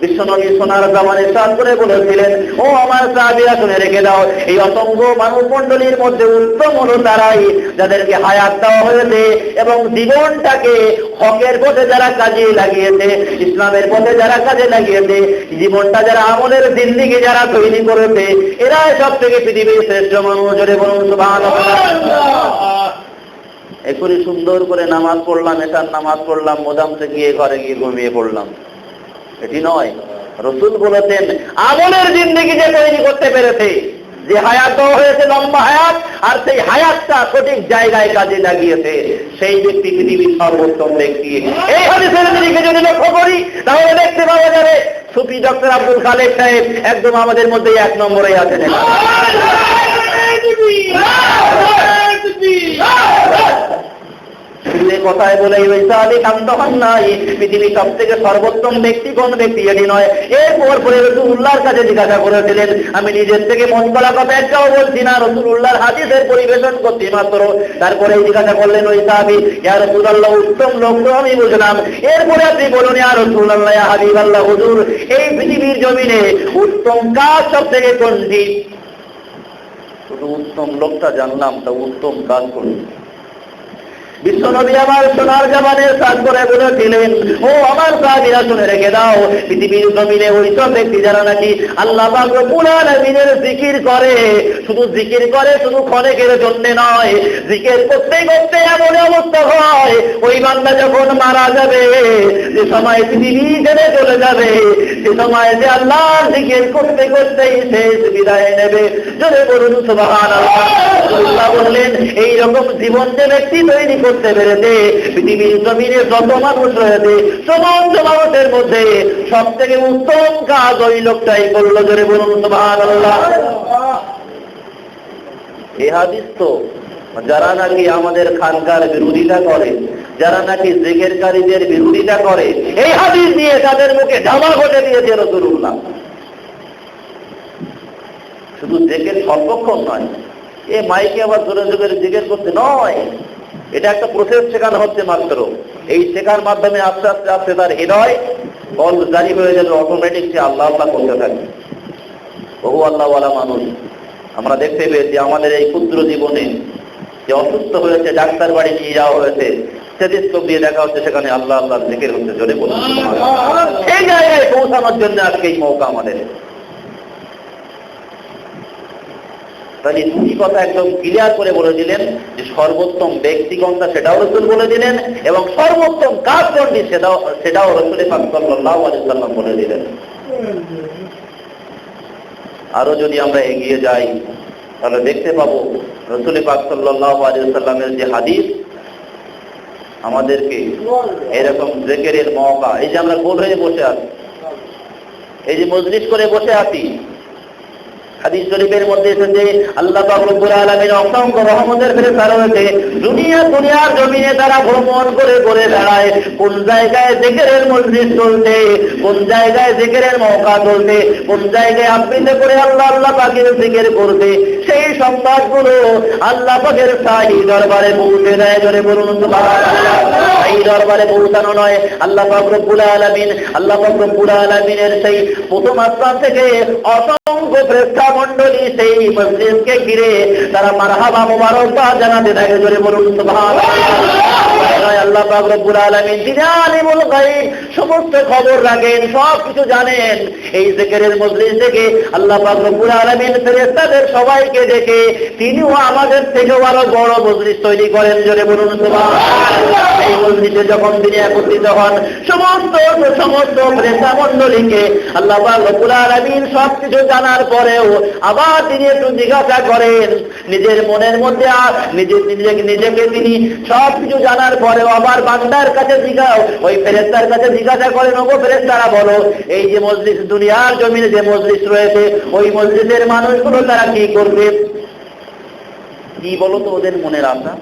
বিশ্বনবী সোনার জামানে সাত করে বলেছিলেন, ও আমার রেখে দাও। এই অসংখ্য মধ্যে উত্তম হলো তারাই, যাদেরকে হায়াত দেওয়া হয়েছে এবং জীবনটাকে হকের পথে যারা কাজে লাগিয়েছে, ইসলামের পথে যারা কাজে লাগিয়েছে, জীবনটা যারা আমলের দিল্লিকে যারা তৈরি করেছে, এরাই সব থেকে পৃথিবীর শ্রেষ্ঠ মানুষ। জোরে বলুন এখনই সুন্দর করে নামাজ পড়লাম এটার নামাজ পড়লাম মোদামতে গিয়ে ঘরে গিয়ে ঘুমিয়ে পড়লাম। এটি নয় রসুল বলেছেন আমলের জিন্দগি যে তৈরি করতে পেরেছে যে হায়াত দেওয়া হয়েছে লম্বা হায়াত আর সেই হায়াতটা সঠিক জায়গায় কাজে লাগিয়েছে সেই ব্যক্তি পৃথিবীর সর্বোত্তম ব্যক্তি এই হাদিসের দিকে যদি লক্ষ্য করি তাহলে দেখতে পাওয়া যাবে সুফি ডক্টর আব্দুল খালেক সাহেব একদম আমাদের মধ্যে এক নম্বরে আছেন শুরুতে কথায় বলে কান্ত হন নাই? পৃথিবীর সব থেকে সর্বোত্তম ব্যক্তি কোন ব্যক্তি? এটি নয়। এরপর পরে রসুল্লাহর কাছে জিজ্ঞাসা করেছিলেন, আমি নিজের থেকে মন করা কথা একটাও বলছি না। রসুল্লাহর হাদিসের পরিবেশন করছি মাত্র। তারপরে জিজ্ঞাসা করলেন ওই সাহাবি ইয়া রসুল্লাহ, উত্তম লক্ষ্য আমি বুঝলাম। এরপরে আপনি বলুন, ইয়া রসুল্লাহ, ইয়া হাবিব আল্লাহ হুজুর, এই পৃথিবীর জমিনে উত্তম কাজ সব থেকে কোনটি? শুধু উত্তম লোকটা জানলাম, তা উত্তম কাজ করুন বিশ্বনবী আমার সোনার জামানের সাজ করে বলেছিলেন, ও আমার সাহাবিরা শুনে রেখে দাও, পৃথিবীর জমিনে ওই সব ব্যক্তি যারা নাকি আল্লাহ আলামিনের জিকির করে, শুধু জিকির করে শুধু ক্ষণেকের জন্য নয়, জিকির করতে করতে এমন অবস্থা হয় ওই বান্দা যখন মারা যাবে, যে সময় পৃথিবী ছেড়ে চলে যাবে, সে সময় যে আল্লাহর জিকির করতে করতেই শেষ বিদায় নেবে। যদি বলুন, সুবহানাল্লাহ। বললেন এই রকম জীবন যে ব্যক্তি তৈরি করতে পেরেছে, পৃথিবীর জমিনে যত মানুষ রয়েছে, সমস্ত মানুষের মধ্যে সব থেকে উত্তম কাজ ওই লোকটাই করল। জোরে বলুন, সুবহানাল্লাহ। এই হাদিস তো যারা নাকি আমাদের খানকার বিরোধিতা করে, যারা নাকি জেগেরকারীদের বিরোধিতা করে, এই হাদিস নিয়ে তাদের মুখে ধামা ঘটে দিয়েছে রসুল্লাহ শুধু জেগের সর্বক্ষণ নয়, এ মাইকে আবার জোরে জোরে জিজ্ঞেস করতে নয়। এটা একটা প্রসেস শেখানো হচ্ছে মাত্র। এই শেখার মাধ্যমে আস্তে আস্তে আস্তে তার হৃদয় বল জারি হয়ে যাবে অটোমেটিক সে আল্লাহ আল্লাহ করতে থাকবে। বহু আল্লাহওয়ালা মানুষ, আমরা দেখতে পেয়েছি আমাদের এই ক্ষুদ্র জীবনে যে অসুস্থ হয়েছে, ডাক্তার বাড়ি নিয়ে যাওয়া হয়েছে স্টেথিস্কোপ দিয়ে দেখা হচ্ছে, সেখানে আল্লাহ আল্লাহ জিকির হচ্ছে, জোরে সেই জায়গায় পৌঁছানোর জন্য আজকে এই মৌকা আমাদের। তাহলে দুই কথা একদম ক্লিয়ার করে বলে দিলেন, যে সর্বোত্তম ব্যক্তি কোনটা সেটাও রসুল বলে দিলেন, এবং সর্বোত্তম কাজ কোনটি সেটাও সেটাও রসুল আলাইহি সাল্লাম বলে দিলেন। আরও যদি আমরা এগিয়ে যাই, তাহলে দেখতে পাবো রসুল পাক সাল্লাহ আলাইহি সাল্লামের যে হাদিস, আমাদেরকে এরকম জেকেরের মহকা এই যে আমরা গোল হয়ে বসে আছি, এই যে মজলিস করে বসে আছি হাদিস শরীফের মধ্যে এসেছে, আল্লাহ পাক রব্বুল আলামিন অসংখ্য রহমতের ফেরেশতা রয়েছে। দুনিয়া দুনিয়ার জমিনে তারা ভ্রমণ করে করে বেড়ায়। কোন জায়গায় জিকিরের মজলিস চলছে, কোন জায়গায় জিকিরের মৌকা চলছে, কোন জায়গায় আবৃত্তি করে আল্লাহ আল্লাহ পাকের জিকির করবে, সেই সংবাদগুলো আল্লাহ পাকের শাহী দরবারে পৌঁছে দেয়। ধরে বলুন এই দরবারে পৌঁছানো নয়। আল্লাহ পাক রব্বুল আলামিন, আল্লাহ পাক রব্বুল আলামিনের সেই প্রথম আসমান থেকে অসংখ্য মণ্ডলী সেই মসজিদকে ঘিরে তারা জানাতে থাকে। বলুন সমস্ত খবর রাখেন, সব কিছু জানেন। এই থেকে আল্লাহ রব্বুল সবাইকে ডেকে তিনিও আমাদের থেকেও আরও বড় মজলিস তৈরি করেন। জোরে বলুন, সুবহানাল্লাহ। এই মজলিসে যখন তিনি একত্রিত হন, সমস্ত সমস্ত ফেরেশতা মণ্ডলীকে আল্লাহ রব্বুল আলামিন সব কিছু জানার পরেও আবার তিনি একটু জিজ্ঞাসা করেন, নিজের মনের মধ্যে নিজের নিজেকে নিজেকে তিনি সব কিছু জানার পরেও আবার বান্দার কাছে জিজ্ঞাসা, ওই ফেরেস্তার কাছে জিজ্ঞাসা করেন, ওগো ফেরেস্তারা বলো, এই যে মসজিদ দুনিয়ার জমিনে যে মসজিদ রয়েছে, ওই মসজিদের মানুষগুলো তারা কি করবে? কি বলো তো ওদের মনের আশা?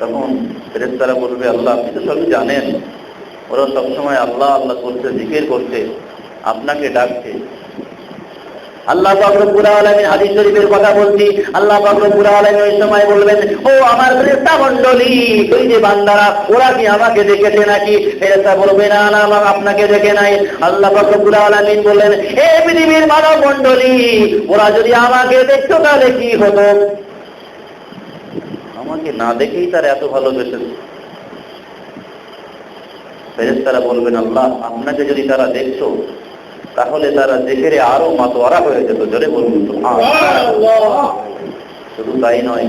তখন ফেরেস্তারা বলবে, আল্লাহ, আপনি তো সবই জানেন। ওরা সবসময় আল্লাহ আল্লাহ করছে, জিকির করছে, আপনাকে ডাকছে। আল্লাহ পাকরবুর আলমী হাদিস শরীফের কথা বলছি। আল্লাহ পাকরবুর আলমী ওই সময় বলবেন, ও আমার ফেরেস্তা মন্ডলী ওই যে বান্দারা, ওরা কি আমাকে দেখেছে নাকি? ফেরেস্তা বলবে, না না আমার আপনাকে দেখে নাই। আল্লাহ পাকরবুর আলমিন বললেন, হে পৃথিবীর মানব মন্ডলী ওরা যদি আমাকে দেখতো তাহলে কি হতো? আমাকে না দেখেই তার এত ভালোবেসেছে। ফেরেস্তারা বলবেন, আল্লাহ, আপনাকে যদি তারা দেখছ তাহলে তারা দেখে আরও মাতোয়ারা হয়ে যেত। জোরে বলুন শুধু তাই নয়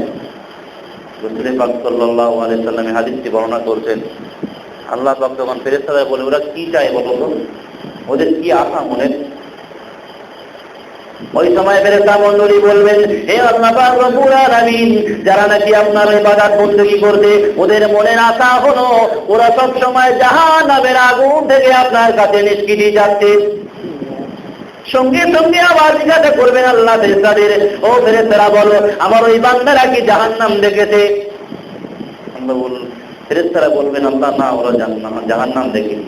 রসুলের পাক সাল্লাহ হাদিসটি বর্ণনা করছেন। আল্লাহ পাক যখন ফেরেস্তারা বলে, ওরা কি চায় বলো তো? ওদের কি আশা মনে ওই সময় ফেরেস্তা মন্ডলী বলবেন, হে আপনার যারা নাকি আপনার ওই ইবাদত বন্দী করবে ওদের মনের আশা হলো, ওরা সব সময় জাহান্নামের আগুন থেকে আপনার কাছে নিষ্কৃতি যাচ্ছে। সঙ্গে সঙ্গে আবার জিজ্ঞাসা করবেন আল্লাহ ফেরেস্তাদের ও ফেরেস্তারা বলো, আমার ওই বান্দারা কি জাহান্নাম দেখেছে? ফেরেস্তারা বলবেন, আল্লাহ না, ওরা জাহান্নাম জাহান্নাম দেখেনি।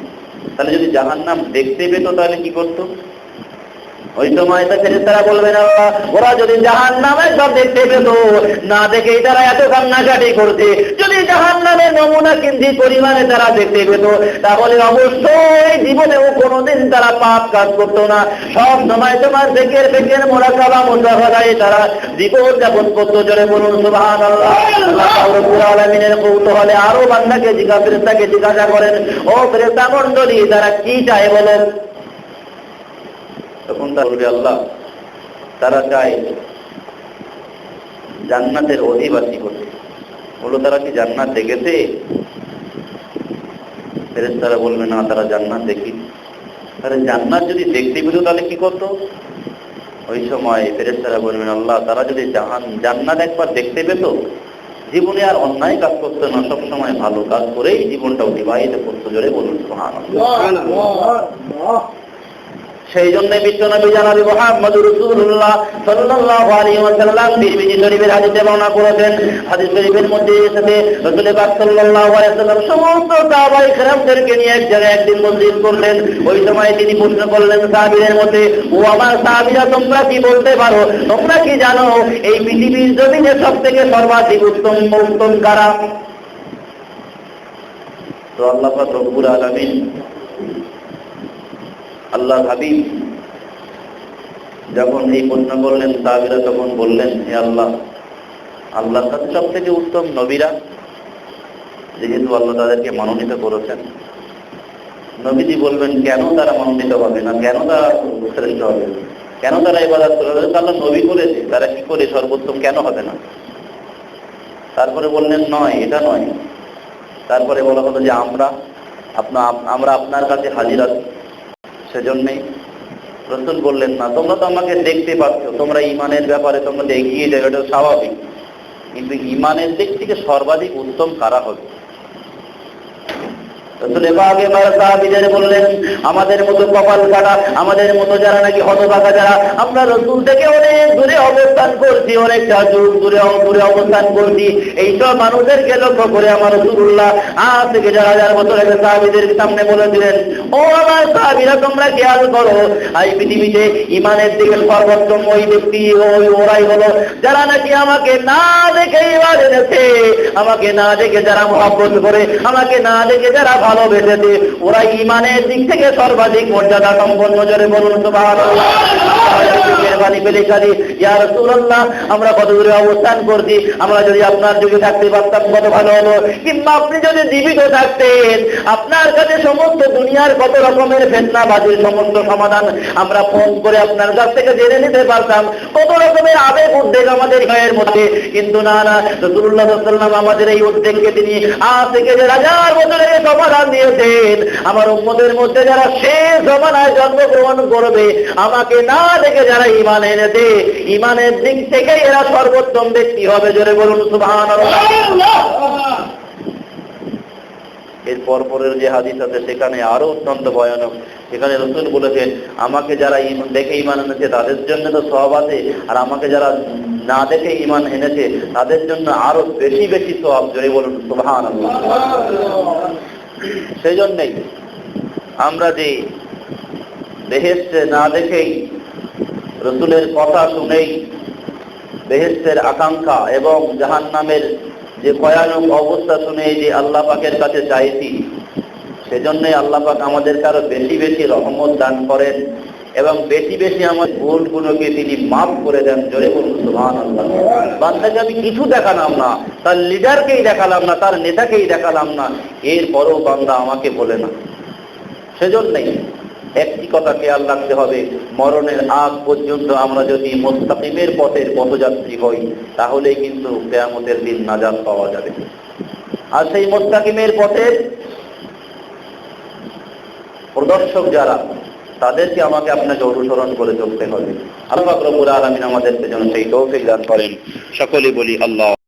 তাহলে যদি জাহান্নাম দেখতে পেতো, তাহলে কি করতো? ওই সময় তো ফেরেস্তারা বলবেন আল্লাহ ওরা যদি জাহান নামে সব দেখতে পেত না দেখেই তারা এত কান্নাকাটি করছে। যদি জাহান নামে নমুনা কিন্তি পরিমাণে তারা দেখতে পেত, তাহলে অবশ্যই জীবনেও কোনোদিন তারা পাপ কাজ করতো না। সব সময় তোমার ফেকের ফেকের মোরা কাবা মোটা হলাই তারা জীবন যাপন করতো, জোরে বলুন আল্লাহ আলমিনের কৌতূহলে আরও বান্ধাকে জিজ্ঞাসা ফেরেস্তাকে জিজ্ঞাসা করেন, ও ফেরেস্তা মন্ডলী তারা কি চায় বলেন? তখন তারা বলবে আল্লাহ তারা চায় জান্নাতের অধিবাসী হতে বলো, তারা কি জান্নাত দেখেছে? ফেরেস তারা বলবে, না, তারা জান্নাত দেখি তাহলে জান্নাত যদি দেখতে পেত, তাহলে কি করতো? ওই সময় ফেরেস তারা বলবেন, আল্লাহ, তারা যদি জাহান, জান্নাত একবার দেখতে পেত, জীবনে আর অন্যায় কাজ করতো না। সব সময় ভালো কাজ করেই জীবনটা অতিবাহিত করতো। জোরে বলুন সুবহান সেই জন্য বিশ্বনবী জানাবি মোহাম্মদ রসুল্লাহ সাল্লাল্লাহু আলাইহি ওয়াসাল্লাম, তিরমিজি শরীফের হাদিসে বর্ণনা করেছেন। হাদিস শরীফের মধ্যে এসেছে, রাসূল পাক সাল্লাল্লাহু আলাইহি ওয়াসাল্লাম সমস্ত সাহাবায়ে কেরামদেরকে নিয়ে এক জায়গায় একদিন মসজিদ করলেন। ওই সময় তিনি প্রশ্ন করলেন, সাহাবীদের মধ্যে, ও আমার সাহাবীরা, তোমরা কি বলতে পারো? তোমরা কি জানো এই পৃথিবীর জমিনে সবথেকে সর্বাধিক উত্তম উত্তম কারা? তো আল্লাহ রব্বুল আলামিন আল্লাহ হাবিব যখন এই প্রশ্ন করলেন, সাহাবিরা তখন বললেন, হে আল্লাহ আল্লাহ কাছে সব থেকে উত্তম নবীরা, যেহেতু আল্লাহ তাদেরকে মনোনীত করেছেন। নবীজি বলবেন, কেন তারা মনোনীত হবে না? কেন তারা শ্রেষ্ঠ হবে? কেন তারা এবার আল্লাহ নবী করেছে। তারা কি করে সর্বোত্তম কেন হবে না? তারপরে বললেন, নয়, এটা নয়। তারপরে বলা হলো যে, আমরা আপনার আমরা আপনার কাছে হাজির সেজন্যই রসুল বললেন, না, তোমরা তো আমাকে দেখতে পাচ্ছ, তোমরা ইমানের ব্যাপারে তোমরা এগিয়ে যাবে এটা স্বাভাবিক। কিন্তু ইমানের দিক থেকে সর্বাধিক উত্তম কারা হবে? বললেন, আমাদের মতো কপাল কাটা, আমাদের মতো যারা নাকি হতভাগা যারা, আমরা রসুল থেকে অনেক দূরে অবস্থান করছি, অনেকটা দূর দূরে দূরে অবস্থান করছি। এইসব মানুষদেরকে লক্ষ্য করে আমার রসুল্লাহ আজ থেকে যারা যারা মতো রেখে সাহাবিদের সামনে বলে দিলেন, ও আমার সাহাবিরা, তোমরা খেয়াল করো এই পৃথিবীতে ইমানের দিকে সর্বোত্তম ওই ব্যক্তি ওই ওরাই হলো, যারা নাকি আমাকে না দেখে আমাকে না দেখে যারা মহব্বত করে, আমাকে না দেখে যারা ভালোবেসেছে। ওরা ইমানের দিক থেকে সর্বাধিক মর্যাদা সম্পন্ন জোরে বলুন আমরা কত দূরে অবস্থান করছি, আমরা যদি আপনার যুগে থাকতে পারতাম কত ভালো হলো। কিংবা আপনি যদি জীবিত থাকতেন, আপনার কাছে সমস্ত দুনিয়ার কত রকমের ফেতনাবাজির সমস্ত সমাধান আমরা ফোন করে আপনার কাছ থেকে জেনে নিতে পারতাম। কত রকমের আবেগ উদ্বেগ আমাদের গায়ের মধ্যে। কিন্তু না না রসুল্লাহ সাল্লাম আমাদের এই উদ্বেগকে তিনি আজ থেকে যে হাজার বছরের সমাধান দিয়েছেন, আমার উম্মদের মধ্যে যারা শেষ জমানায় জন্মগ্রহণ করবে, আমাকে না দেখে যারা ইমান এনেছে ইমানের দিক থেকে এরা সর্বোত্তম ব্যক্তি হবে, জোরে বলুন সুভান এর পরপরের যে হাদিস আছে, সেখানে আরও অত্যন্ত ভয়ানক। সেখানে রসুল বলেছেন আমাকে যারা দেখে ইমান এনেছে, তাদের জন্য তো সব আছে। আর আমাকে যারা না দেখে ইমান এনেছে, তাদের জন্য আরও বেশি বেশি সব। জোরে বলুন সুবহান সেই জন্যেই আমরা যে বেহেস্তে না দেখেই রসুলের কথা শুনেই বেহেস্তের আকাঙ্ক্ষা এবং জাহান নামের যে ভয়ানক অবস্থা শুনে যে আল্লাহ পাকের কাছে চাইছি, সেজন্যই আল্লাহ পাক আমাদেরকে আরও বেশি বেশি রহমত দান করেন এবং বেশি বেশি আমার ভুলগুলোকে তিনি মাফ করে দেন। জোরে বলুন সুবহান আল্লাহ বান্দাকে আমি কিছু দেখালাম না, তার লিডারকেই দেখালাম না, তার নেতাকেই দেখালাম না। এরপরও বান্দা আমাকে বলে না। সেজন্যই একটি কথা খেয়াল রাখতে হবে, মরণের আগ পর্যন্ত আমরা যদি মোস্তাকিমের পথের পথযাত্রী হই তাহলে কিন্তু কেয়ামতের দিন নাজাত পাওয়া যাবে। আর সেই মোস্তাকিমের পথের প্রদর্শক যারা, তাদেরকে আমাকে আপনাকে অনুসরণ করে চলতে হবে। আল্লাহ রব্বুল আলমিন আমাদেরকে যেন সেই তৌফিক দান করেন। সকলে বলি আল্লাহ।